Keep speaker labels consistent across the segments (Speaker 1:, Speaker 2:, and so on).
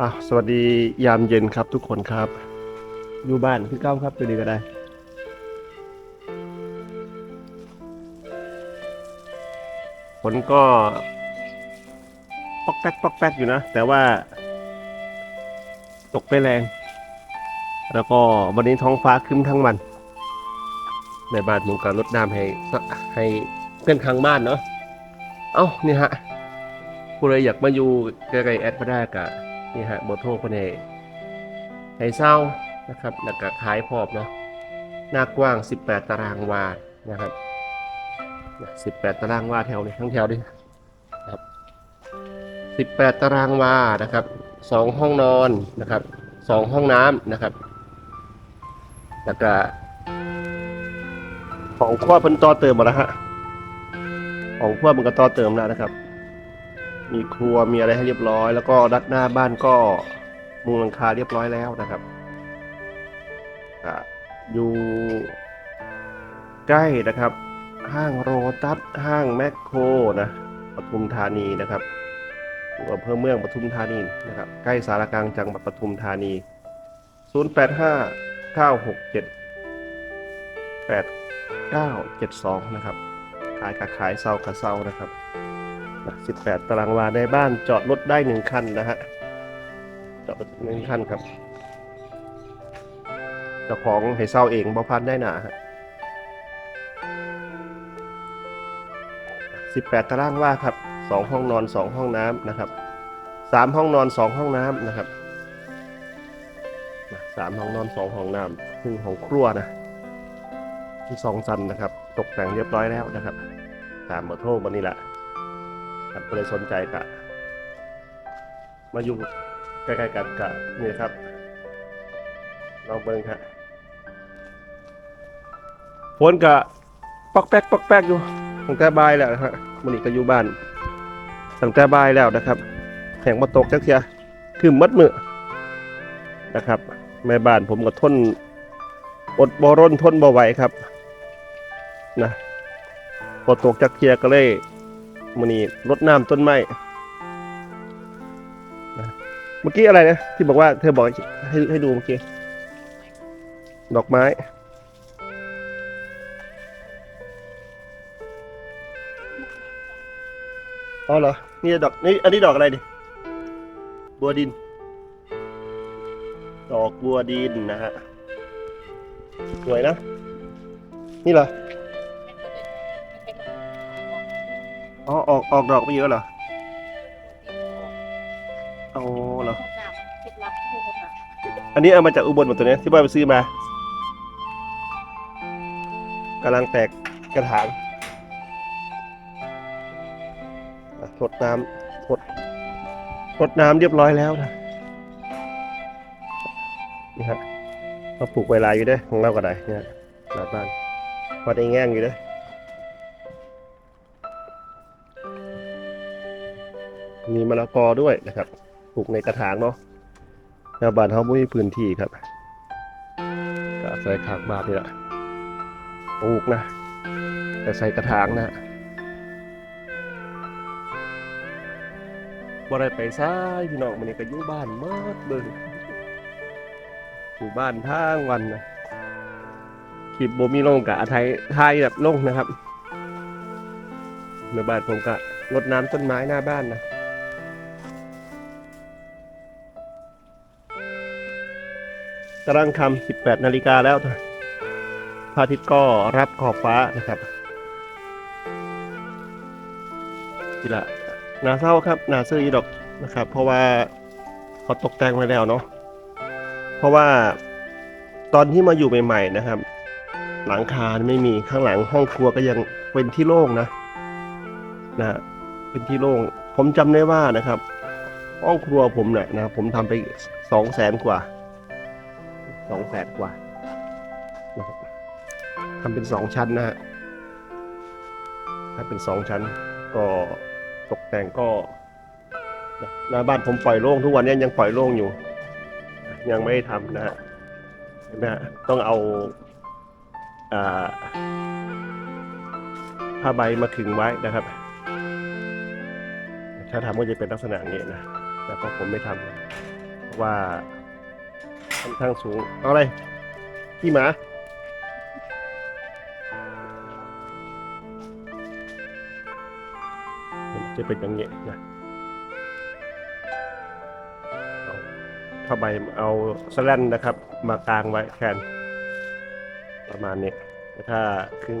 Speaker 1: อะสวัสดียามเย็นครับทุกคนครับ อยู่บ้านพี่เก้าครับตัวนี้ก็ได้ ฝนก็ ปอกแป๊กปอกแป๊กอยู่นะ แต่ว่า ตกไม่แรง แล้วก็วันนี้ท้องฟ้าคึ้มทั้งวัน ในบ้านผมก็ลดน้ำให้ให้เพื่อนข้างบ้านเนาะ เอ้า นี่ฮะผู้ใดอยากมาอยู่ใกล้ๆแอดมาได้กะ นี่ฮะเบอร์โทรคนให้ให้เศร้านะครับแล้วก็ขายพรอมเนาะหน้ากว้าง 18 ตารางวานะครับ18 ตารางวาแถวนี้ทั้งแถวนี้ครับ18 ตารางวานะครับ2ห้องนอนนะครับ2ห้องน้ำนะครับแล้วก็ของครัวเพิ่นต่อเติมมาแล้วฮะของครัวมันก็ต่อเติมแล้วนะครับ มีครัวมีอะไรให้เรียบร้อย แล้วก็ด้านหน้าบ้านก็มุงหลังคาเรียบร้อยแล้วนะครับอะอยู่ใกล้นะครับ ห้างโรตัสห้างแมคโครนะปทุมธานีนะครับอยู่อำเภอเมืองปทุมธานีนะครับ ใกล้สารกลางจังหวัดปทุมธานี 085 967 8972 นะครับ ขายกับขายเซากับเซานะครับ 18 ตารางวาในบ้านจอดรถได้หนึ่งคันนะฮะ จอดรถหนึ่งคันครับ เจ้าของให้เซาเองบ่พันได้หนาฮะ18 ตารางวาครับ 2 ห้องนอน 2 ห้องน้ำนะครับ 3 ห้องนอน 2 ห้องน้ำนะครับสามห้องนอน2ห้องน้ำซึ่งของครัวนะที่สองซันนะครับ ตกแต่งเรียบร้อยแล้วนะครับ ตามเบอร์โทรวันนี้แหละ ครับก็เลยสนใจกะมาอยู่ใกล้ๆกันกะนี่ครับลองเบิ้งครับฝนกะปอกแป๊กปอกแป๊กอยู่ตั้งแต่บ่ายแล้วนะครับมันนี้ก็อยู่บ้านตั้งแต่บ่ายแล้วนะครับแข่งมาตกจักเทียคือมัดมือนะครับแม่บ้านผมก็ทนอดบร่นทนบ่ไหวครับนะพอตกจากเทียก็เลย มันนี่รดน้ำต้นไม้เมื่อกี้อะไรนะที่บอกว่าเธอบอกให้ให้ดูเมื่อกี้ดอกไม้อ๋อเหรอ นี่ดอกนี่อันนี้ดอกอะไรดิบัวดิน ดอกบัวดินนะฮะสวยนะ นี่เหรอ อ๋อออกออกดอกไปเยอะเหรออ๋อเหรออันนี้เอามาจากอุบลหมดตัวนี้ที่บ้านไปซื้อมากำลังแตกกระถางอะรดน้ำรดรดน้ำเรียบร้อยแล้วนะนี่ฮะเราปลูกไวลายอยู่ด้อของเราก็ได้เนี่ยหลังบ้านพอได้แง่งอยู่ด้อ มีมะละกอด้วยนะครับปลูกในกระถางเนาะชาวบ้านเขาไม่มีพื้นที่ครับก็ใส่ขางบาทนี่แหละปลูกนะ แต่ใส่กระถางนะบ่ได้ไปซ้ายพี่น้องมันนี่ก็อยู่บ้านเมิดเบิ่งอยู่บ้านทั้งวันนะคลิปบ่มีลงกะไทยไทยแบบลงนะครับในบ้านผมก็รดน้ำต้นไม้หน้าบ้านนะ กำลังคำ18 นาฬิกาแล้วนพระอาทิตย์ก็รับขอบฟ้านะครับนี่ละนาเศร้าครับนาซื้ออีดอกนะครับ เพราะว่าเขาตกแต่งไว้แล้วเนาะเพราะว่าตอนที่มาอยู่ใหม่ๆนะครับ หลังคาไม่มีข้างหลังห้องครัวก็ยังเป็นที่โล่งนะนะเป็นที่โล่งผมจำได้ว่านะครับ ห้องครัวผมเนี่ยนะผมทำไปสองแสนกว่า สองแสนกว่าทำเป็นสองชั้นนะฮะถ้าเป็นสองชั้นก็ตกแต่งก็หน้าบ้านผมปล่อยโล่งทุกวันนี้ยังปล่อยโล่งอยู่ ยังไม่ได้ทำนะฮะเห็นไหมฮะต้องเอาผ้าใบมาขึงไว้นะครับ ถ้าทำก็จะเป็นลักษณะอย่างนี้นะแต่ก็ผมไม่ทเพราะว่า ค่อนข้างสูง เอาอะไรพี่หมาจะเป็นอย่างเงี้ยนะเอาผ้าใบเอาสแลนนะครับ มากางไว้แทนประมาณนี้ถ้าคือ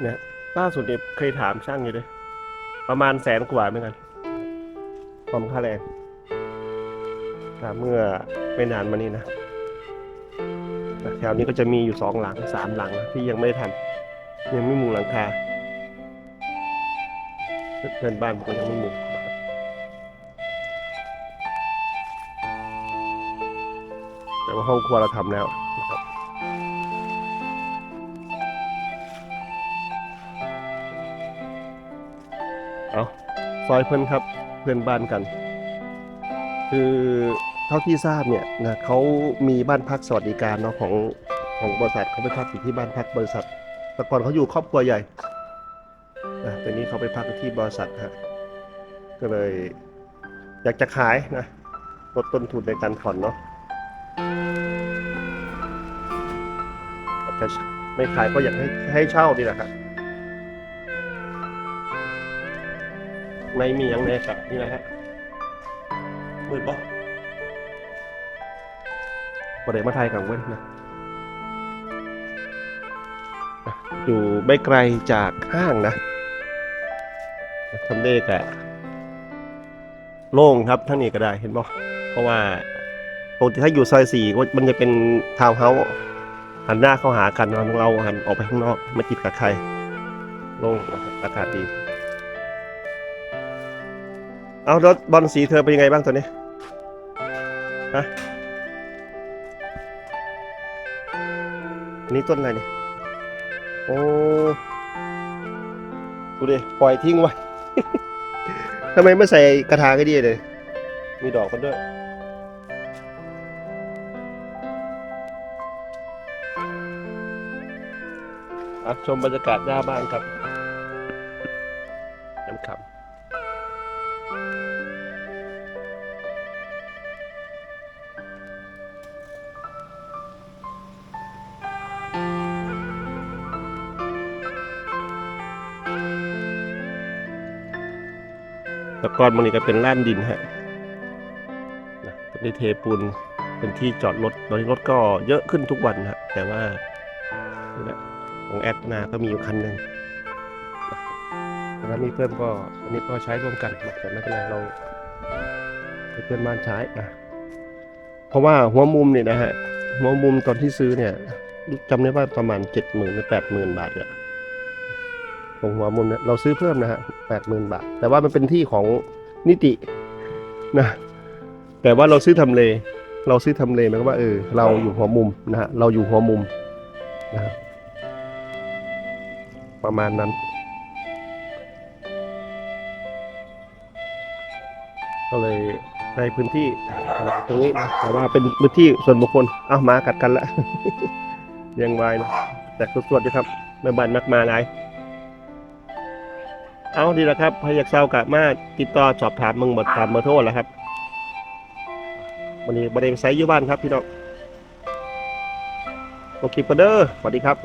Speaker 1: เนี่ยล่าสุดเนี่ยเคยถามช่างอยู่เลยประมาณแสนกว่าเหมือนกันความค่าแรงถ้าเมื่อ ไม่นานมานี้นะแถวนี้ก็จะมีอยู่สองหลังสามหลังนะที่ยังไม่ได้ทำยังไม่มุงหลังคาเพื่อนบ้านผมก็ยังไม่มุงแต่ว่าห้องครัวเราทำแล้วนะครับเอาซอยเพื่อนครับเพื่อนบ้านกัน คือ เท่าที่ทราบเนี่ยนะเขามีบ้านพักสวัสดิการเนาะของของบริษัทเขาไปพักอยู่ที่บ้านพักบริษัทแต่ก่อนเขาอยู่ครอบครัวใหญ่นะตอนนี้เขาไปพักที่บริษัทฮะก็เลยอยากจะขายนะลดต้นทุนในการผ่อนเนาะอาจจะไม่ขายก็อยากให้ให้เช่านี่แหละครับไม่มีอย่างแน่ครับนี่นะฮะมืดปะ ประเดี๋ยวมาไทยกับเว้นนะอยู่ไม่ไกลจากห้างนะทำเลขอะโล่งครับทั้งนี้ก็ได้เห็นปะเพราะว่าปกติถ้าอยู่ซอยสี่ก็มันจะเป็นทาวน์เฮาส์หันหน้าเข้าหากันเราหันออกไปข้างนอกไม่ติดกับใครโล่งอากาศดี เอารถบอลสีเธอเป็นยังไงบ้างตอนนี้ฮะ นนี้ต้นอะไรเนี่ย โอ้ดูดิปล่อยทิ้งไว้ ทำไมไม่ใส่กระถางก็ดีเลย มีดอกกันด้วยอะชมบรรยากาศหน้าบ้านครับน้ำคำ แต่ก่อนมันนี่ก็เป็นล้านดินฮะนะได้เทปูนเป็นที่จอดรถตอนนี้รถก็เยอะขึ้นทุกวันฮะแต่ว่าของแอดนาก็มีอยู่คันหนึ่งนะถ้ามีเพื่อนก็อันนี้ก็ใช้ร่วมกันแต่ไม่เป็นไรเราเพื่อนบ้านใช้นะเพราะว่าหัวมุมเนี่ยนะฮะหัวมุมตอนที่ซื้อเนี่ยจำได้ว่าประมาณเจ็ดหมื่นหรือแปดหมื่นบาทเนี่ย ตรงหัวมุมเนี่ยเราซื้อเพิ่มนะฮะแปดหมื่นบาท แต่ว่ามันเป็นที่ของนิตินะแต่ว่าเราซื้อทำเล เราซื้อทำเลหมายความว่าเออเราอยู่หัวมุมนะฮะเราอยู่หัวมุมนะฮะประมาณนั้น ก็เลยในพื้นที่ตรงนี้นะแต่ว่าเป็นพื้นที่ส่วนบุคคลอ้าวมากัดกันละยังไวนะแต่สวดๆดีครับแม่บานมักมาหลาย เอาดีแล้วครับพยากเศร้ากะมาติดต่อสอบถามมึงหมดถามเบอร์โทรแล้วครับวันนี้ประเด็นไซส์อยู่บ้านครับพี่น้องโอเคปะเด้อสวัสดีครับ